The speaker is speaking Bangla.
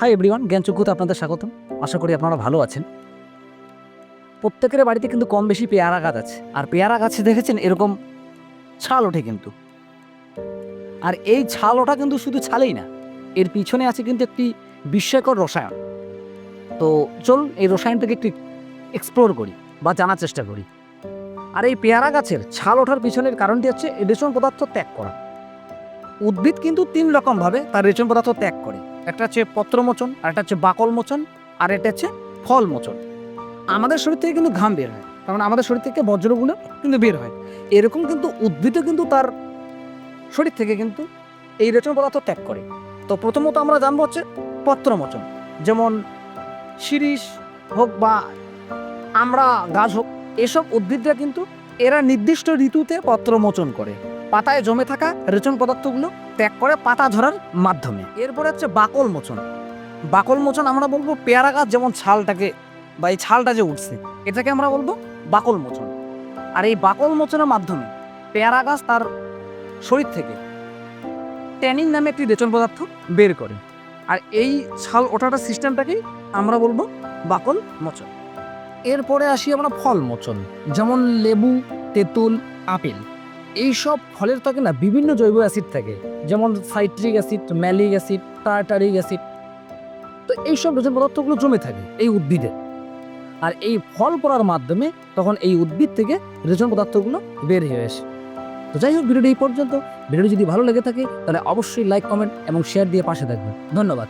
হাই এভরিওয়ান জ্ঞানযোগ্যতা আপনাদের স্বাগতম। আশা করি আপনারা ভালো আছেন। প্রত্যেকের বাড়িতে কিন্তু কম বেশি পেয়ারা গাছ আছে। আর পেয়ারা গাছে দেখেছেন? এরকম ছাল ওঠে কিন্তু। আর এই ছাল ওঠা কিন্তু শুধু ছালেই না, এর পিছনে আছে কিন্তু একটি বিস্ময়কর রসায়ন। তো চল এই রসায়নটাকে একটু এক্সপ্লোর করি বা জানার চেষ্টা করি। আর এই পেয়ারা গাছের ছাল ওঠার পিছনের কারণটি হচ্ছে রেচন পদার্থ ত্যাগ করা। উদ্ভিদ কিন্তু তিন রকমভাবে তার রেচন পদার্থ ত্যাগ করে। একটা হচ্ছে পত্রমোচন, আর একটা হচ্ছে বাকল মোচন আর এটা হচ্ছে ফল মোচন আমাদের শরীর থেকে কিন্তু ঘাম বের হয়, কারণ আমাদের শরীর থেকে বজ্রগুলো কিন্তু বের হয়। এরকম কিন্তু উদ্ভিদও কিন্তু তার শরীর থেকে কিন্তু এই রেচন পদার্থ ত্যাগ করে। তো প্রথমত আমরা জানব হচ্ছে পত্রমোচন। যেমন শিরিষ হোক বা আমরা গাছ হোক, এসব উদ্ভিদরা কিন্তু এরা নির্দিষ্ট ঋতুতে পত্রমোচন করে। পাতায় জমে থাকা রেচন পদার্থগুলো ত্যাগ করে পাতা ঝরার মাধ্যমে। এরপরে হচ্ছে বাকল মোচন। বাকল মোচন আমরা বলব পেয়ারা গাছ যেমন ছালটাকে বা এই ছালটা যে উঠছে, এটাকে আমরা বলব বাকল মোচন। আর এই বাকল মোচনের মাধ্যমে পেয়ারা গাছ তার শরীর থেকে ট্যানিন নামে একটি রেচন পদার্থ বের করে। আর এই ছাল ওঠাটা সিস্টেমটাকেই আমরা বলব বাকল মোচন। এরপরে আসি আমরা ফল মোচন, যেমন লেবু, তেঁতুল, আপেল। এই সব ফলের ত্বকে না বিভিন্ন জৈব অ্যাসিড থাকে। যেমন citric acid, malic acid, tartaric acid. তো এইসব রেচন পদার্থগুলো জমে থাকে এই উদ্ভিদে। আর এই ফল পড়ার মাধ্যমে তখন এই উদ্ভিদ থেকে রেচন পদার্থগুলো বের হয়ে আসে। তো যাই হোক, ভিডিওটি এই পর্যন্ত। ভিডিওটি যদি ভালো লেগে থাকে, তাহলে অবশ্যই লাইক কমেন্ট এবং শেয়ার দিয়ে পাশে থাকবেন। ধন্যবাদ।